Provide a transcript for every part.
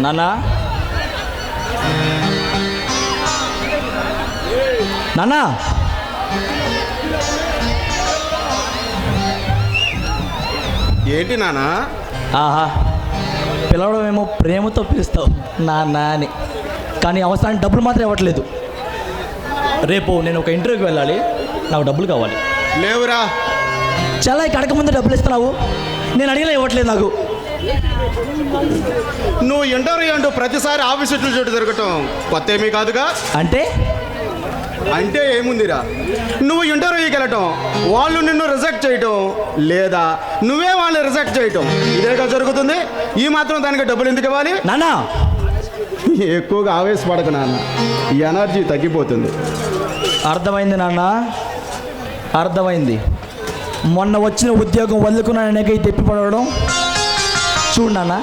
నాన్న? నాన్న? ఏంటి నానా ఆహా. పిలవడం ఏమో ప్రేమతో పిలుస్తావు నాన్న అని. కానీ అవసరానికి డబ్బులు మాత్రం ఇవ్వట్లేదు. రేపు నేను ఒక ఇంటర్వ్యూకి వెళ్ళాలి. నాకు డబ్బులు కావాలి. లేవురా. చాలా కడక ముందు డబ్బులు ఇస్తున్నావు. నేను అడిగినా ఇవ్వట్లేదు నాకు. నువ్వు ఇంటర్వ్యూ అంటూ ప్రతిసారి ఆఫీస్ చుట్టూ చుట్టూ తిరగటం కొత్త ఏమీ కాదుగా. అంటే? అంటే ఏముందిరా? నువ్వు ఇంటర్వ్యూకి వెళ్ళటం వాళ్ళు నిన్ను రిజెక్ట్ చేయటం లేదా నువ్వే వాళ్ళని రిజెక్ట్ చేయటం ఇదేగా జరుగుతుంది? ఈ మాత్రం దానికి డబ్బులు ఎందుకు ఇవ్వాలి? నాన్న! ఎక్కువగా ఆవేశపడకు నాన్న. ఈ ఎనర్జీ తగ్గిపోతుంది. అర్థమైంది నాన్న. అర్థమైంది. మొన్న వచ్చిన ఉద్యోగం వదులుకున్నాను అనేక తెప్పి పడవడం చూడు నాన్న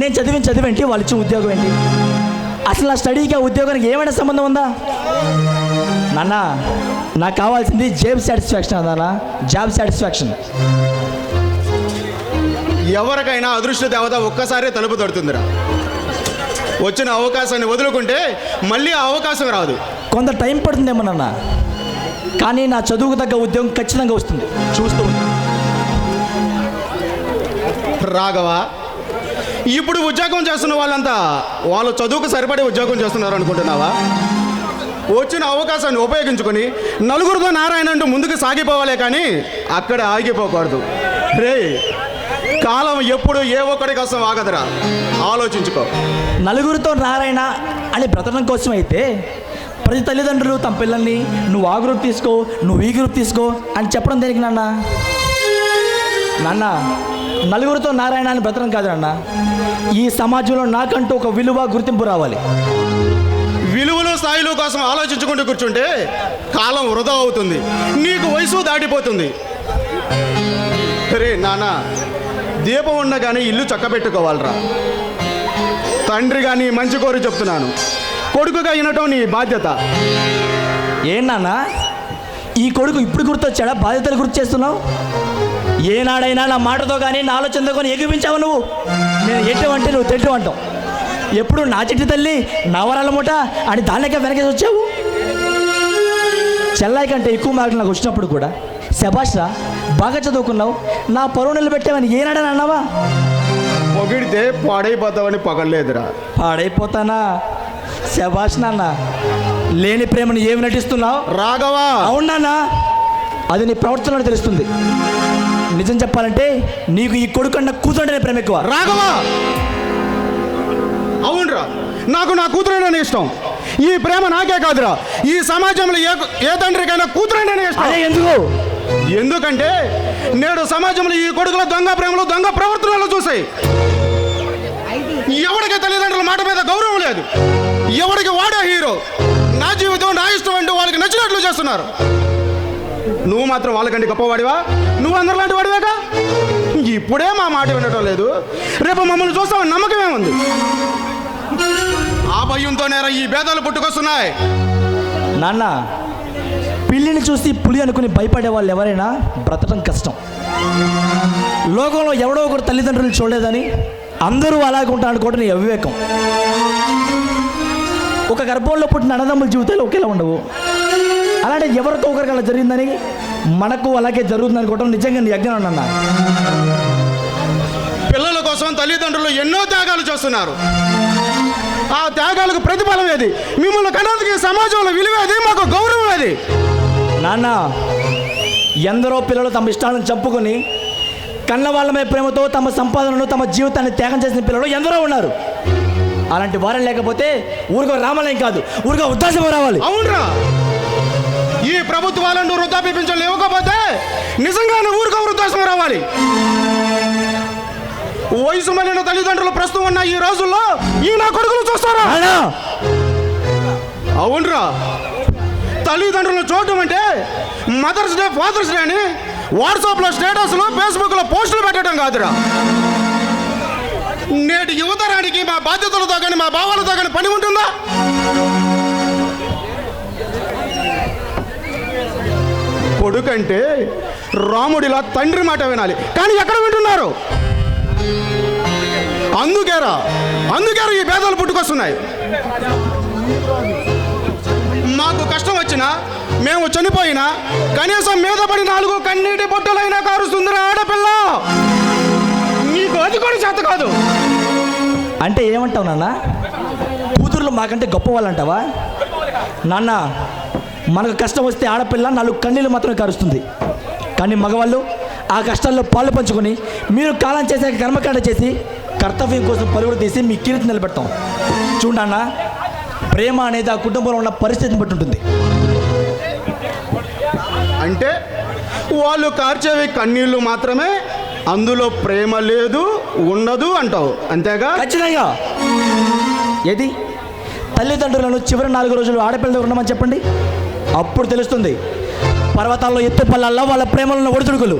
నేను చదివిన చదివేంటి వాళ్ళు ఇచ్చిన ఉద్యోగం ఏంటి? అసలు నా స్టడీకి ఆ ఉద్యోగానికి ఏమైనా సంబంధం ఉందా? నాన్న నాకు కావాల్సింది జాబ్ సాటిస్ఫాక్షన్ నాన్న జాబ్ సాటిస్ఫాక్షన్. ఎవరికైనా అదృష్ట దేవత ఒక్కసారే తలుపు తడుతుందిరా. వచ్చిన అవకాశాన్ని వదులుకుంటే మళ్ళీ ఆ అవకాశం రాదు. కొంత టైం పడుతుందేమో నాన్న కానీ నా చదువుకు తగ్గ ఉద్యోగం ఖచ్చితంగా వస్తుంది. చూస్తూ. రాఘవ? ఇప్పుడు ఉద్యోగం చేస్తున్న వాళ్ళంతా వాళ్ళు చదువుకు సరిపడే ఉద్యోగం చేస్తున్నారు అనుకుంటున్నావా? వచ్చిన అవకాశాన్ని ఉపయోగించుకొని నలుగురితో నారాయణ అంటూ ముందుకు సాగిపోవాలే కానీ అక్కడ ఆగిపోకూడదు. రే కాలం ఎప్పుడు ఏ ఒక్కడి కోసం ఆగదురా? ఆలోచించుకో. నలుగురితో నారాయణ అని బ్రతకడం కోసం అయితే ప్రతి తల్లిదండ్రులు తమ పిల్లల్ని నువ్వు ఆ గ్రూప్ తీసుకో నువ్వు ఈ గ్రూప్ తీసుకో అని చెప్పడం దేనికి నాన్న? నాన్న నలుగురితో నారాయణ అని బ్రతకడం కాదు నాన్న ఈ సమాజంలో నాకంటూ ఒక విలువ గుర్తింపు రావాలి. విలువలు స్థాయిలు కోసం ఆలోచించుకుంటూ కూర్చుంటే కాలం వృధా అవుతుంది. నీకు వయసు దాటిపోతుంది. రే నాన్న దీపం ఉండగానే ఇల్లు చక్కబెట్టుకోవాలరా. తండ్రి కానీ మంచి కోరి చెప్తున్నాను. కొడుకుగా వినటం నీ బాధ్యత. ఏం నాన్న? ఈ కొడుకు ఇప్పుడు గుర్తొచ్చాడా? బాధ్యతలు గుర్తు చేస్తున్నావు? ఏనాడైనా నా మాటతో కానీ నా ఆలోచనతో కానీ ఎగిపించావు నువ్వు. నేను ఎట్టు అంటే నువ్వు తెట్టు అంటావు. ఎప్పుడు నా చెట్టు తల్లి నా వరాల మూట అని దానికే వెనకేసి వచ్చావు? చెల్లాయి కంటే ఎక్కువ మార్కులు నాకు వచ్చినప్పుడు కూడా శభాష్రా బాగా చదువుకున్నావు నా పరువు నిలబెట్టావని ఏనాడని అన్నావా? పొగిడితే పాడైపోతావని పగలేదురా పాడైపోతానా? శభాష్ నాన్న లేని ప్రేమను ఏమి నటిస్తున్నావు? రాఘవా! అవునా అది నీ ప్రవర్తనలో తెలుస్తుంది. నిజం చెప్పాలంటే నీకు ఈ కొడుకు అన్న కూతుంటేనే ప్రేమ ఎక్కువ రాఘవా! అవునరా. నాకు నా కూతురేనే ఇష్టం. ఈ ప్రేమ నాకే కాదురా. ఈ సమాజంలో ఏ ఏ తండ్రికైనా కూతురేనే ఇష్టం. అదే ఎందుకు? ఎందుకంటే నేడు సమాజంలో ఈ కొడుకుల దొంగ ప్రేమలు దొంగ ప్రవర్తనలు చూసాయి ఎవడికి తల్లిదండ్రుల మాట మీద గౌరవం లేదు. ఎవడికి వాడే హీరో నా జీవితం నా ఇష్టం అంటూ వాళ్ళకి నచ్చినట్లు చేస్తున్నారు. నువ్వు మాత్రం వాళ్ళకంటే గొప్పవాడివా? నువ్వు అందరిలాంటి వాడివేగా? ఇప్పుడే మా మాట వినటం లేదు. రేపు మమ్మల్ని చూస్తామని నమ్మకమే ఉంది. ఆ భయంతోనేరా ఈ భేదాలు పుట్టుకొస్తున్నాయి. నాన్న పిల్లిని చూసి పులి అనుకుని భయపడే వాళ్ళు ఎవరైనా బ్రతకడం కష్టం. లోకంలో ఎవడో ఒకరు తల్లిదండ్రులు చూడలేదని అందరూ అలాగే ఉంటారు అనుకోవడం నీ అవివేకం. ఒక గర్భంలో పుట్టిన అన్నదమ్ముల జీవితాలు ఒకేలా ఉండవు. అలాంటి ఎవరికో ఒకరికి అలా జరిగిందని మనకు అలాగే జరుగుతుంది అనుకోవడం నిజంగా నీ యజ్ఞం అన్న పిల్లల కోసం తల్లిదండ్రులు ఎన్నో త్యాగాలు చేస్తున్నారు. ఆ త్యాగాలకు ప్రతిఫలం ఏది? మిమ్మల్ని కన్నందుకు సమాజంలో విలువేది మాకు గౌరవం ఏది? నాన్న ఎందరో పిల్లలు తమ ఇష్టాలను చంపుకొని కన్న వాళ్ళమే ప్రేమతో తమ సంపాదనను తమ జీవితాన్ని త్యాగం చేసిన పిల్లలు ఎందరో ఉన్నారు. అలాంటి వారం లేకపోతే ఊరికో రామాలయం కాదు ఊరికో ఉద్దాసం రావాలి. అవునరా. ఈ ప్రభుత్వాలను వృద్ధాప్య పింఛన్లు ఇవ్వకపోతే నిజంగానే ఊరికో వృద్ధాశ్రమం రావాలి. వయసు మళ్ళిన తల్లిదండ్రులు ప్రస్తుతం ఉన్న ఈ రోజుల్లో ఈ నా కొడుకులు చూస్తారా? అవునరా. తల్లిదండ్రులను చూడటం అంటే మదర్స్ డే ఫాదర్స్ డే అని వాట్సాప్లో స్టేటస్లో ఫేస్బుక్లో పోస్టులు పెట్టడం కాదురా. నేటి యువతరానికి మా బాధ్యతలతో కానీ మా భావాలతో కానీ పని ఉంటుందా? కొడుకంటే రాముడిలా తండ్రి మాట వినాలి. కానీ ఎక్కడ వింటున్నారు? అందుకేరా అందుకేరా ఈ భేదాలు పుట్టుకొస్తున్నాయి. మాకు కష్టం వచ్చినా మేము చనిపోయినా కనీసం మీద పడి నాలుగు కన్నీటి బొట్టలైనా కారుస్తుందిరా ఆడపిల్ల. నీకు అది కూడా చేత కాదు. అంటే ఏమంటావు నాన్న? కూతుర్లు మాకంటే గొప్ప వాళ్ళు అంటావా నాన్న మనకు కష్టం వస్తే ఆడపిల్ల నాలుగు కన్నీళ్ళు మాత్రమే కరుస్తుంది. కానీ మగవాళ్ళు ఆ కష్టాల్లో పాలు పంచుకొని మీరు కాలం చేసే కర్మకాండ చేసి కర్తవ్యం కోసం పరుగులు తీసి మీ కీర్తి నిలబెడతాం. చూడన్న ప్రేమ అనేది ఆ కుటుంబంలో ఉన్న పరిస్థితిని బట్టి ఉంటుంది. అంటే వాళ్ళు కార్చేవి కన్నీళ్ళు మాత్రమే అందులో ప్రేమ లేదు ఉండదు అంటావు. అంతేగా? ఖచ్చితంగా. ఏది? తల్లిదండ్రులను చివరి నాలుగు రోజులు ఆడపిల్ల దగ్గర ఉండమని చెప్పండి. అప్పుడు తెలుస్తుంది. పర్వతాల్లో ఎత్తు పల్లల్లో వాళ్ళ ప్రేమలో ఉన్న ఒడిదుడుకులు.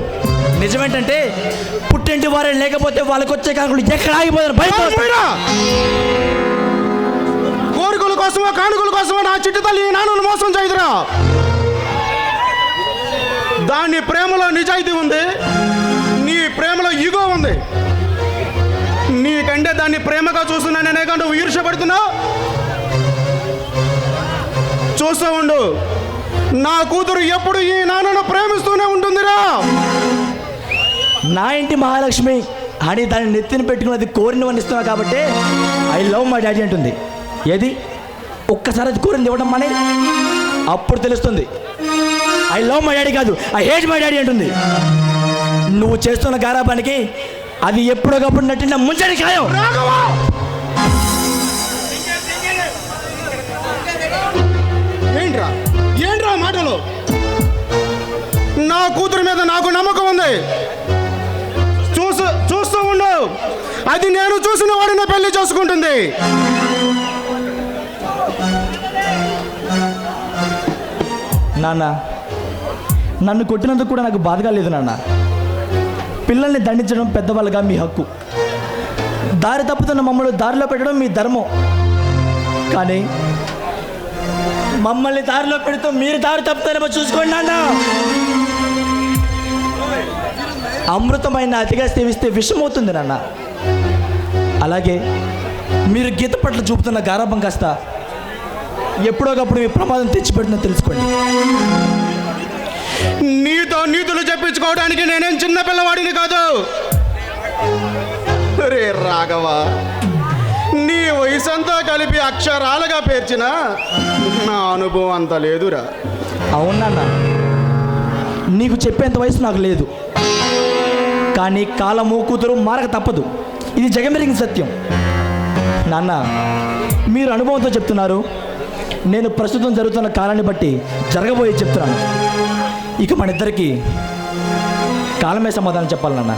నిజమేంటంటే పుట్టింటి వారే లేకపోతే వాళ్ళకి వచ్చే కాకుండా ఎక్కడ ఆగిపోతారు? మీరా? కోరికల కోసమో కానుకల కోసమో నా చిట్టి తల్లి ఈ నాన్నను మోసం చేయదురా? దాని ప్రేమలో నిజాయితీ ఉంది నీ ప్రేమలో ఈగో ఉంది. నీకంటే దాన్ని ప్రేమగా చూస్తున్నాననే కంటే ఈర్షపడుతున్నావు చూస్తూ ఉండు. నా కూతురు ఎప్పుడు ఈ నాన్నను ప్రేమిస్తూనే ఉంటుందిరా. నా ఇంటి మహాలక్ష్మి అని దాన్ని నెత్తిన పెట్టుకున్నది కోరినవని ఇస్తున్నా కాబట్టి ఐ లవ్ మై డాడీ అంటుంది. ఏది? ఒక్కసారి అది కోరింది ఇవ్వడం మనే? అప్పుడు తెలుస్తుంది. ఐ లవ్ మై డాడీ కాదు ఐ హేట్ మై డాడీ అంటుంది. నువ్వు చేస్తున్న గారాబానికి అది ఎప్పుడోకప్పుడు నటిన ముంచడి ఖాయం రాఘవా! ఏంట్రా? నా కూతురు మీద నాకు నమ్మకం ఉంది. చూసు చూస్తూ ఉండు. అది నేను చూసిన వాడిని పెళ్ళి చేసుకుంటుంది. నాన్న నన్ను కొట్టినందుకు కూడా నాకు బాధగా లేదు నాన్న. పిల్లల్ని దండించడం పెద్దవాళ్ళగా మీ హక్కు. దారి తప్పుతున్న మమ్మల్ని దారిలో పెట్టడం మీ ధర్మం. కానీ మమ్మల్ని దారిలో పెడుతూ మీరు దారి తప్పుతారేమో చూసుకోండి నాన్న. అమృతమైన అతిగా సేవిస్తే విషమవుతుంది నాన్న. అలాగే మీరు గీత పట్ల చూపుతున్న గారాభం కాస్త ఎప్పుడోకప్పుడు మీ ప్రమాదం తెచ్చిపెడుతుందో తెలుసుకోండి. నీతో నీతులు చెప్పించుకోవడానికి నేనేం చిన్న పిల్లవాడిని కాదు. రే రాఘవా కలిపి అక్షరాలుగా పేర్చిన నా అనుభవం అంత లేదురా. అవునన్నా. నీకు చెప్పేంత వయసు నాకు లేదు. కానీ కాలము కూతురు మారక తప్పదు. ఇది జగమెరిగిన సత్యం. నాన్న మీరు అనుభవంతో చెప్తున్నారు. నేను ప్రస్తుతం జరుగుతున్న కాలాన్ని బట్టి జరగబోయే చెప్తున్నాను. ఇక మన ఇద్దరికి కాలమే సమాధానం చెప్పాలి నాన్న.